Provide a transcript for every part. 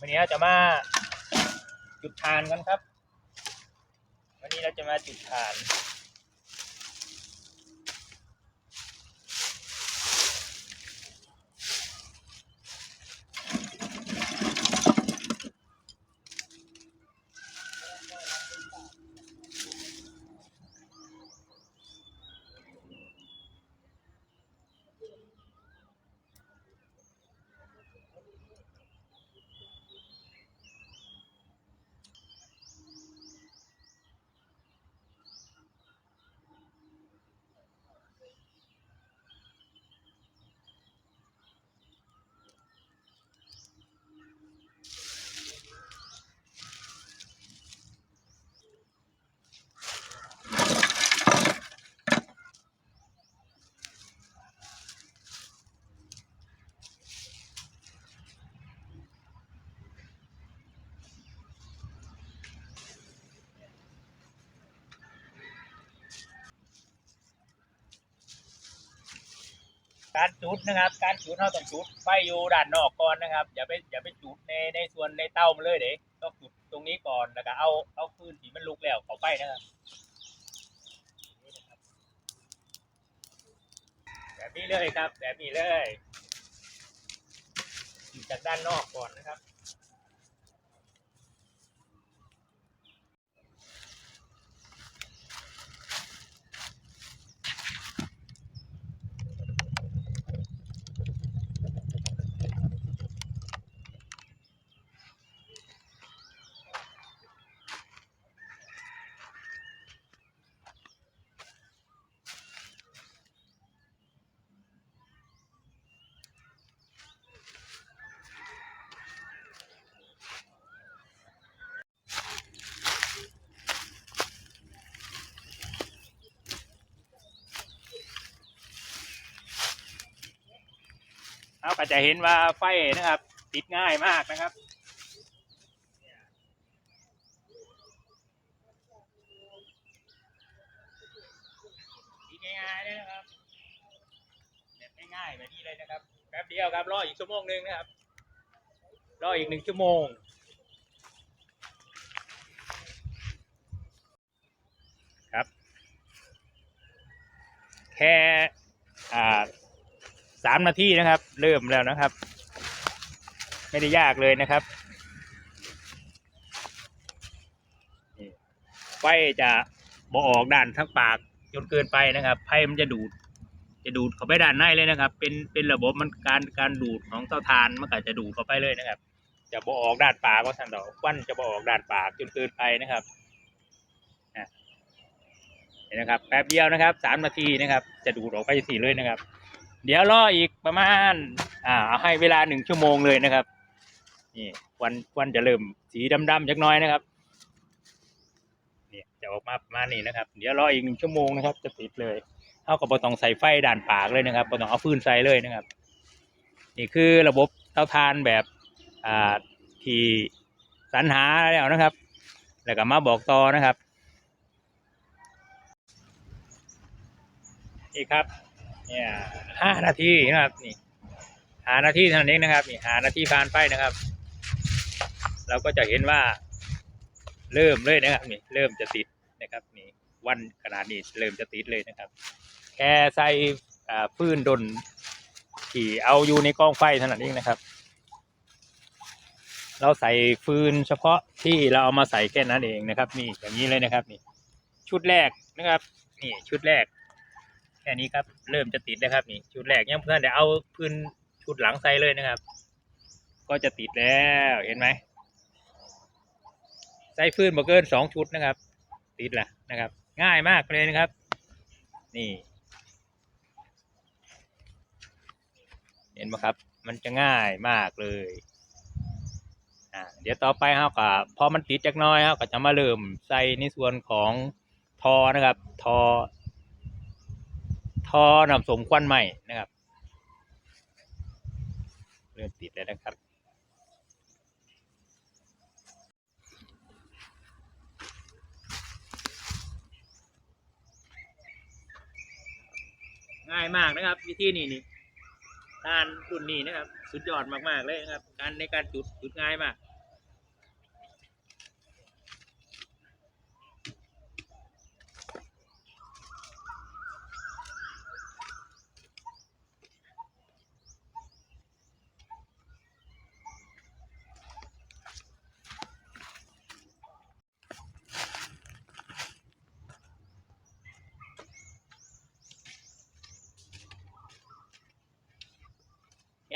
วันนี้เราจะมาจุดทานกันครับ วันนี้เราจะมาจุดทาน การจุดนะครับ การจุดเราต้องจุดไฟอยู่ด้านนอกก่อนนะครับ อย่าไปอย่าไปจุดในในส่วนในเต้ามันเลยเด็กต้องจุดตรงนี้ก่อนแล้วก็เอาเอาฟืนที่มันลุกแล้วเข้าไปนะครับแบบนี้เลยครับ แบบนี้เลยจุดจากด้านนอกก่อนนะครับ เอาก็จะเห็นว่าไฟนะครับ ติดง่ายมากนะครับติดง่ายๆเลยนะครับแบบง่ายๆแบบนี้เลยนะครับแป๊บเดียวครับรออีกชั่วโมงหนึ่งนะครับ รออีกหนึ่งชั่วโมงครับ แค่อ่า สามนาทีนะครับ เริ่มแล้วนะครับ ไม่ได้ยากเลยนะครับไฟจะบอออกด้านทั้งปากจนเกินไปนะครับไฟมันจะดูด จะดูดเข้าไปด้านในเลยนะครับ เป็นเป็นระบบมันการการดูดของเตาถ่านมันก็จะดูดเข้าไปเลยนะครับ จะบอออกด้านปากก็ทันดอกควันจะบอออกด้านปากจนเกินไปนะครับอะนะครับแป๊บเดียวนะครับสามนาทีนะครับ จะดูดออกไปสี่เลยนะครับ เดี๋ยวรออีกประมาณ อ่าเอาให้เวลาหนึ่งชั่วโมงเลยนะครับ นี่ควันควันจะเริ่มสีดำๆจักน้อยนะครับนี่จะออกมาประมาณนี้นะครับ เดี๋ยวรออีกหนึ่งชั่วโมงนะครับ จะติดเลยเท่ากับบต้องใส่ไฟด่านปากเลยนะครับบต้องเอาฟืนใส่เลยนะครับ นี่คือระบบเตาถ่านแบบอ่าที่สรรหาแล้วนะครับ แล้วก็มาบอกต่อนะครับนี่ครับ เนี่ยห้านาทีนะครับนี่หานาทีเท่านั้นเองนะครับนี่หานาทีผ่านไปนะครับ เราก็จะเห็นว่าเริ่มเลยนะครับนี่เริ่มจะติดนะครับนี่วันขนาดนี้เริ่มจะติดเลยนะครับ แค่ใส่ฟืนดนที่เอาอยู่ในกองไฟเท่านั้นเองนะครับ เราใส่ฟืนเฉพาะที่เราเอามาใส่แค่นั้นเองนะครับ นี่อย่างนี้เลยนะครับ นี่ ชุดแรกนะครับ นี่ชุดแรก ค่นี้ครับ เริ่มจะติดแล้วครับนี่ชุดแรกยังเพื่อนเดี๋ยวเอาพื้นชุดหลังใส่เลยนะครับ ก็จะติดแล้วเห็นไหมใส่ฟื้นบ่เกินสองชุดนะครับ ติดละนะครับ ง่ายมากเลยนะครับ นี่ เห็นไหมครับ มันจะง่ายมากเลยอ่าเดี๋ยวต่อไปเราก็พอมันติดจักน้อยเราก็จะมาเริ่มใส่ในส่วนของทอนะครับ ทอ ท่อนำสมควันใหม่นะครับ เริ่มติดแล้วนะครับง่ายมากนะครับ วิธีนี้นี่การรุ่นนี้นะครับ สุดยอดมากๆเลยนะครับ การในการจุดจุดง่ายมาก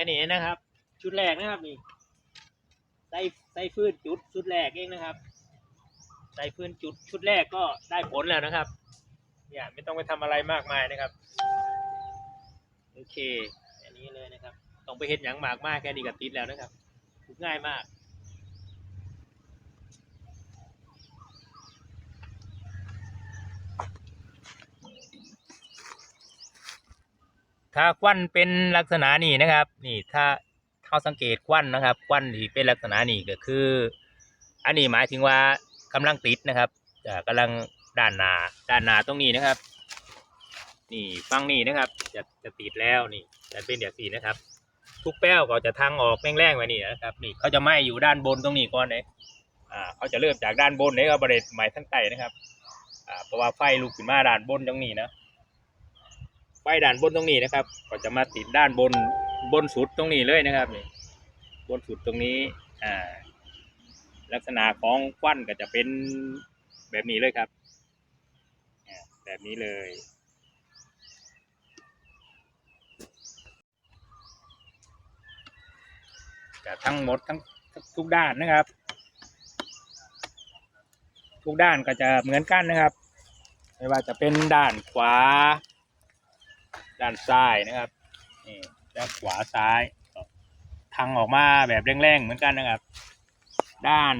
อันนี้นะครับ ชุดแรกนะครับนี่ใส่ใส่ฟืนจุดชุดแรกเองนะครับ ใส่ฟืนจุดชุดแรกก็ได้ผลแล้วนะครับ เนี่ยไม่ต้องไปทำอะไรมากมายนะครับโอเค อันนี้เลยนะครับ ต้องไปเห็นอย่างมากมากแค่นี้ก็ติดแล้วนะครับง่ายมาก ถ้าควันเป็นลักษณะนี้นะครับ นี่ถ้าเขาสังเกตควันนะครับ ควันที่เป็นลักษณะนี้ก็คือ อันนี้หมายถึงว่ากำลังติดนะครับจะกำลังด้านหนาด้านหนาตรงนี้นะครับ นี่ฟังนี่นะครับ จะจะติดแล้วนี่จะเป็นอย่างสีนะครับ ทุกแป้วก็จะทางออกแรงๆไว้นี่นะครับ นี่เขาจะไหม้อยู่ด้านบนตรงนี้ก่อนเลยอ่าเขาจะเริ่มจากด้านบนเลยก็บริเวณไหม้ทั้งไตนะครับอ่าเพราะว่าไฟลุกขึ้นมาด้านบนตรงนี้นะ ด้านบนตรงนี้นะครับ ก็จะมาติดด้านบนบนสุดตรงนี้เลยนะครับนี่บนสุดตรงนี้อ่าลักษณะของควันก็จะเป็นแบบนี้เลยครับแบบนี้เลยจะทั้งหมดทั้งทุกด้านนะครับ ทุกด้านก็จะเหมือนกันนะครับ ไม่ว่าจะเป็นด้านขวา ด้านซ้ายนะครับนี่ด้านขวาซ้ายทางออกมาแบบแรงๆเหมือนกันนะครับ ด้าน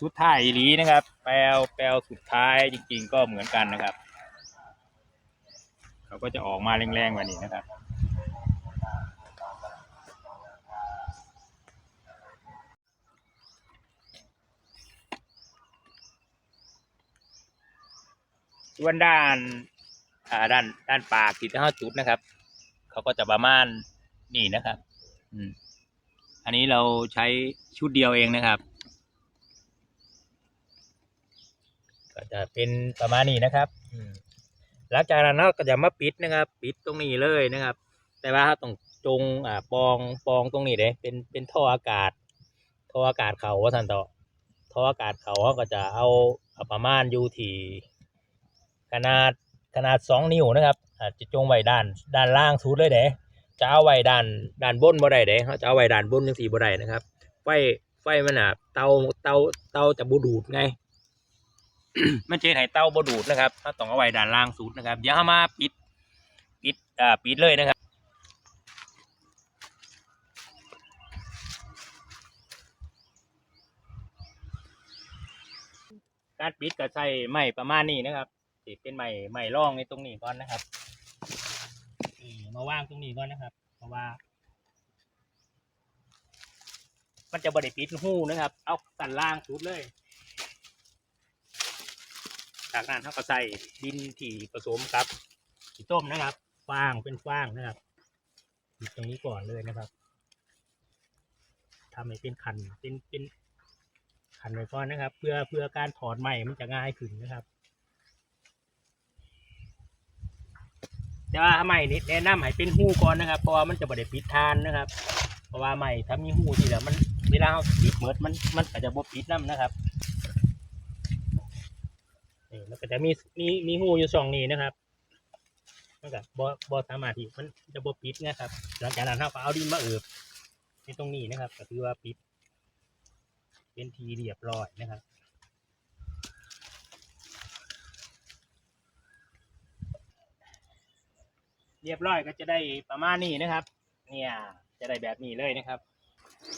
สุดท้ายีหลีนะครับ แปลวแปลวสุดท้ายจริงๆก็เหมือนกันนะครับเขาก็จะออกมาแรงๆแบบนี้นะครับส่วนด้าน อ่าด้านด้านปากที่ห้าจุดนะครับ เขาก็จะประมาณนี่นะครับ อืม อันนี้เราใช้ชุดเดียวเองนะครับ ก็จะเป็นประมาณนี้นะครับ อืมหลังจากนั้นเราก็จะมาปิดนะครับ ปิดตรงนี้เลยนะครับ แต่ว่าเราต้องจงอ่าปองปองตรงนี้เด้เป็นเป็นท่ออากาศท่ออากาศเขาว่าสันต่อท่ออากาศเขาเขาก็จะเอาเอาประมาณอยู่ที่ขนาด ขนาดสองนิ้วนะครับอาจจะจงไว้ด้านด้านล่างสุดเลยเด้จะเอาไว้ด้านด้านบนบ่ได้เด้เขาจะเอาไว้ด้านบนจังสีบ่ได้นะครับ ไฟไฟมันอะเตาเตาเตาจะบูดูดไงมันจะให้เตาบูดูดนะครับถ้าต้องเอาไว้ด้านล่างสุดนะครับเดี๋ยวเอามาปิดปิดอ่าปิดเลยนะครับการปิดก็ใช้ไม้ประมาณนี้นะครับ ติดเป็นไม้ไม้ร่องในตรงนี้ก่อนนะครับมาว่างตรงนี้ก่อนนะครับ เพราะว่า มันจะบริปิดหูนะครับ เอาสันล่างสุดเลย จากนั้นเขาก็ใส่ดินที่ผสมกับที่ต้มนะครับฟางเป็นฟางนะครับปิดตรงนี้ก่อนเลยนะครับทำให้เป็นขันเป็นเป็นขันไว้ก่อนนะครับ เพื่อเพื่อการถอดใหม่มันจะง่ายขึ้นนะครับ แต่ว่าใหม่นี่แนะนำให้เป็นหูก่อนนะครับ เพราะว่ามันจะบริปิดทานนะครับ เพราะว่าใหม่ถ้ามีหูที่แล้วมันเวลาเราปิดเมิดมันมันก็จะบ่ปิดน้ำนะครับนี่มันก็จะมีมีมีหูอยู่สองนี้นะครับมันก็บบ่สามารถที่มันจะบ่ปิดนะครับ หลังจากนั้นเราก็เอาดินมาเอิบในตรงนี้นะครับ ก็คือว่าปิด เป็นทีเรียบร้อยนะครับ เรียบร้อยก็จะได้ประมาณนี้นะครับ เนี่ยจะได้แบบนี้เลยนะครับ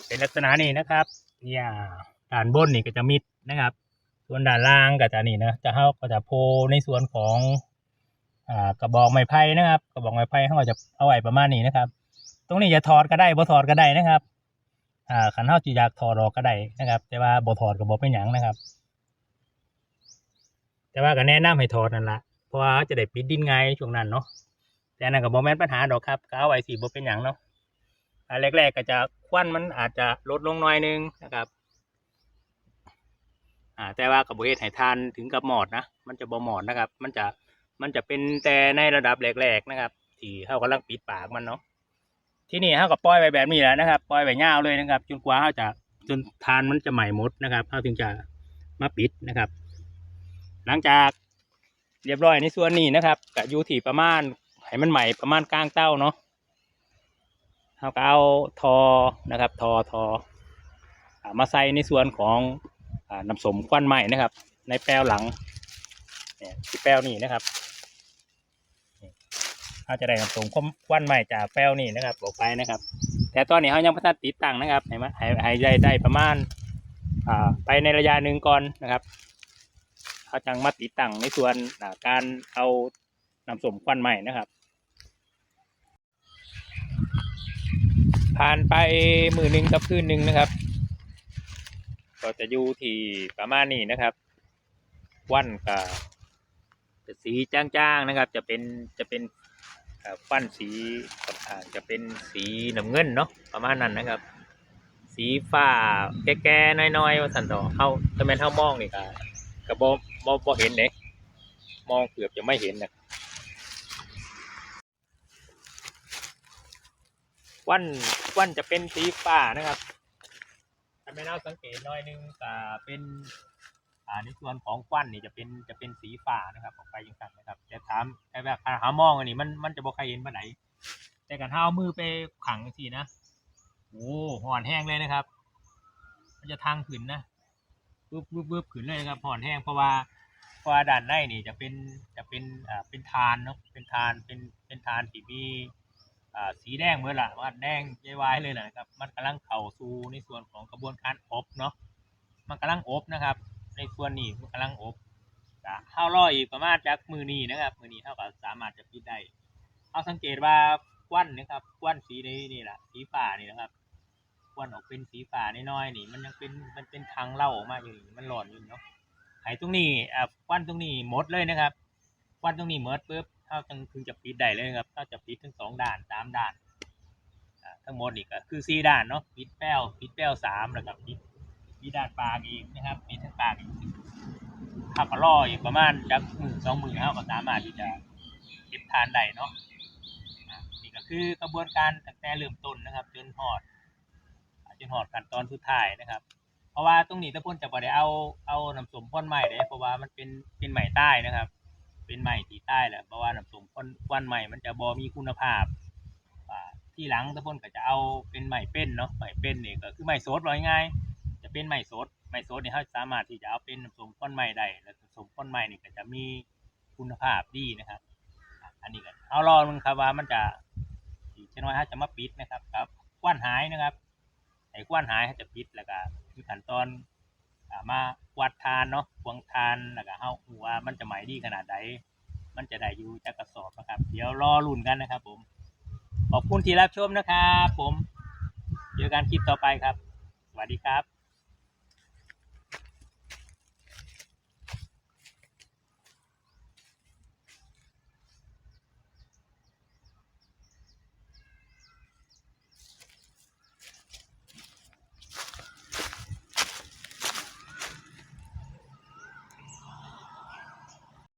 เป็นลักษณะนี้นะครับ เนี่ยด้านบนนี่ก็จะมิดนะครับ ส่วนด้านล่างก็จะนี่นะจะเข้าก็จะโพในส่วนของอ่ากระบอกไม้ไผ่นะครับ กระบอกไม้ไผ่เขาก็จะเอาไว้ประมาณนี้นะครับ ตรงนี้จะถอดก็ได้บ่ถอดก็ได้นะครับอ่าขันเท้าจีอยากถอดออกก็ได้นะครับ แต่ว่าบ่ถอดก็บ่เป็นหยังนะครับ แต่ว่าก็แนะนำให้ถอดนั่นละเพราะว่าจะได้ปิดดินไงช่วงนั้นเนาะ แต่นั่นก็บ่แม่นปัญหาดอกครับก็เอาไว้สิบ่เป็นหยังเนาะอ่าแรกๆก็จะควันมันอาจจะลดลงหน่อยนึงนะครับอ่าแต่ว่ากับบ่เฮ็ดให้ทานถึงกับหมอดนะมันจะบ่หมอดนะครับ มันจะมันจะเป็นแต่ในระดับแรกๆนะครับ ที่เฮากำลังปิดปากมันเนาะที่นี่เขาก็ปล่อยไว้แบบนี้แหละนะครับปล่อยไว้ยาวเลยนะครับ จนกว่าเขาจะจนทานมันจะใหม่หมดนะครับเขาถึงจะมาปิดนะครับ หลังจากเรียบร้อยในส่วนนี้นะครับก็อยู่ที่ประมาณ ให้มันใหม่ประมาณกลางเต้าเนาะเราก็เอาทอนะครับ ทอทออมาใส่ในส่วนของอน้ำสมควันใหม่นะครับ ในแป้วหลังเนี่ยที่แป้วนี่นะครับเราจะได้น้ำสมควันใหม่จากแป้วนี่นะครับออกไปนะครับ แต่ตอนนี้เขายังไม่ทันติดตั้งนะครับให้มาให้ให้ได้ประมาณไปในระยะหนึ่งก่อนนะครับเขาจังมาติดตั้งในส่วนการเอาน้ำสมควันใหม่นะครับ ผ่านไปมือหนึ่งกับคืนหนึ่งนะครับ ก็จะอยู่ที่ประมาณนี้นะครับวันกับจะสีจ้างๆนะครับ จะเป็นจะเป็นเอ่อฟันสีค่างจะเป็นสีน้ำเงินเนาะประมาณนั้นนะครับ สีฟ้าแก่ๆน้อยๆว่าสันต่อเขาถ้าแม่นเท่ามองนี่ก็ก็บ่บ่บ่เห็นเด้มองเกือบจะไม่เห็นนะ วันวันจะเป็นสีฟ้านะครับถ้าไม่น่าสังเกตหน้อยนึงก็เป็นอ่าในส่วนของควันนี่จะเป็นจะเป็นสีฟ้านะครับออกไปยังสั่นนะครับ แต่ถามแต่แบบการหามองอันนี้มันมันจะบ่ใครเห็นมาไหน แต่การเท้ามือไปขังสินะโอ้ห่อนแห้งเลยนะครับ มันจะทางขึ้นนะปึ๊บปึ๊บปึ๊บขึ้นเลยนะครับห่อนแห้งเพราะว่าเพราะว่าด้านในนี่จะเป็นจะเป็นอ่าเป็นทานเนาะเป็นทานเป็นเป็นทานที่มี อ่าสีแดงเมื่อละว่าแดงยายวายเลยนะครับ มันกำลังเข้าสู่ในส่วนของกระบวนการอบเนาะมันกำลังอบนะครับ ในส่วนนี้มันกำลังอบก็ข้าวรออีกประมาณจากมือนี้นะครับมือนี้เท่ากับสามารถจะปิดได้เอาสังเกตว่าควันนะครับควันสีนี้นี่แหละสีฟ้านี่นะครับควันออกเป็นสีฟ้าน้อยๆนี่ มันยังเป็นมันเป็นทางเล่าออกมาอยู่นี่มันหลอนอยู่เนาะไอ้ตรงนี้อ่าควันตรงนี้หมดเลยนะครับควันตรงนี้เมิดปุ๊บ เท่าจึงถึงจะปิดได้เลยครับเท่าจะปิดทั้งสองด่านสามด่านทั้งหมดนี่ก็คือสี่ด่านเนาะปิดแป้วปิดแป้วสามแล้วก็ปิดปิดด่านปากอีกนะครับปิดทั้งปากอีกถ้าก็รออีกประมาณจากหมื่นสองหมื่นเท่าก็สามารถที่จะเก็บทานได้เนาะนี่ก็คือกระบวนการตั้งแต่เริ่มต้นนะครับ จนหอดจนหอดขั้นตอนสุดท้ายนะครับเพราะว่าตรงนี้ตะพ่นจะบ่ได้เอาเอาน้ำสมพ่นใหม่เลยเพราะว่ามันเป็นเป็นใหม่ใต้นะครับ เป็นใหม่ที่ใต้แหละเพราะว่าน้ำส้มพ่นควันใหม่มันจะบ่มีคุณภาพอ่าที่หลังตะพ่นก็จะเอาเป็นใหม่เป็นเนาะใหม่เป็นนี่ก็คือใหม่สดว่าง่ายจะเป็นใหม่สดใหม่สดนี่เขาสามารถที่จะเอาเป็นน้ำส้มพ่นใหม่ได้แล้วน้ำส้มพ่นใหม่นี่ก็จะมีคุณภาพดีนะครับ อันนี้ก็เอารอมันครับว่ามันจะเช่นว่าถ้าจะมาปิดนะครับครับควันหายนะครับไอ้ควันหายเขาจะปิดแล้วก็มีขั้นตอน มาวัดทานเนาะพวงทานแล้วก็เฮาหัว่ามันจะไหมดีขนาดใดมันจะได้อยู่จากกระสอบนะครับ เดี๋ยวรอรุ่นกันนะครับ ผม ขอบคุณที่รับชมนะครับ ผมเจอกันคลิปต่อไปครับ สวัสดีครับ